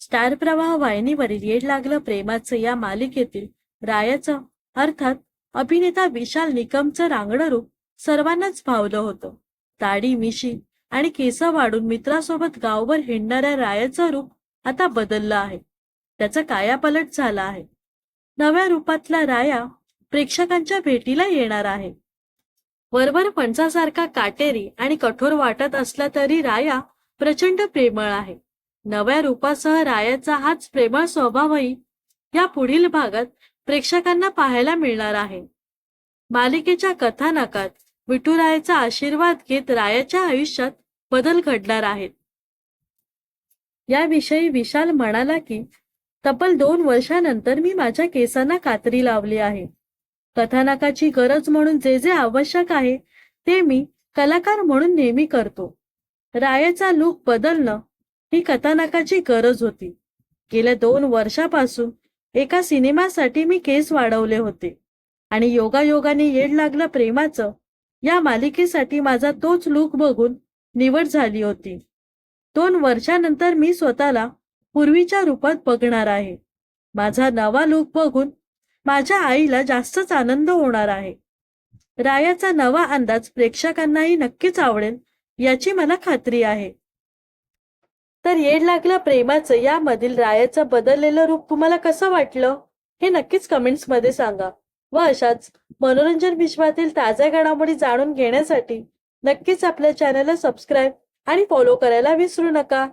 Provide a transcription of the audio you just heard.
Star प्रवाह वाहिनीवरील येड लागलं प्रेमाचं या मालिकेतील रायाचं अर्थात अभिनेता विशाल निकमचं रांगडं रूप सर्वांनाच भावलं होतं. ताडी मिशी आणि केस वाढून मित्रासोबत गावभर हिंडणाऱ्या रायाचं रूप आता बदललं आहे. त्याचा कायापलट झाला आहे. नव्या रूपातला राया प्रेक्षकांच्या भेटीला येणार आहे. वरवर फणसासारखा काटेरी आणि कठोर वाटत असला तरी राया प्रचंड प्रेमळ आहे. नव्या रूपासह रायाचा हाच प्रेमळ स्वभावही या पुढील भागात प्रेक्षकांना पाहायला मिळणार आहे. मालिकेच्या कथानकात विठुरायाचा आशीर्वाद घेत रायाच्या आयुष्यात बदल घडणार आहेत याविषयी विशाल म्हणाला की तब्बल दोन वर्षानंतर मी माझ्या केसांना कात्री लावली आहे. कथानकाची गरज म्हणून जे जे आवश्यक आहे ते मी कलाकार म्हणून नेहमी करतो. रायाचा लूक बदलणं ही कथानकाची गरज होती. गेल्या दोन वर्षापासून एका सिनेमासाठी मी केस वाढवले होते आणि योगायोगाने येड लागलं प्रेमाचं या मालिकेसाठी माझा तोच लूक बघून निवड झाली होती. दोन वर्षानंतर मी स्वतःला पूर्वीच्या रूपात बघणार आहे. माझा नवा लूक बघून माझ्या आईला जास्तच आनंद होणार आहे. रायाचा नवा अंदाज प्रेक्षकांनाही नक्कीच आवडेल याची मला खात्री आहे. तर येड लागलं प्रेमाचं यामधील रायाचं बदललेलं रूप तुम्हाला कसं वाटलं? हे नक्कीच कमेंट्समध्ये सांगा. व अशाच मनोरंजन विश्वातील ताज्या घडामोडी जाणून घेण्यासाठी नक्कीच आपल्या चॅनलला सबस्क्राईब आणि फॉलो करायला विसरू नका.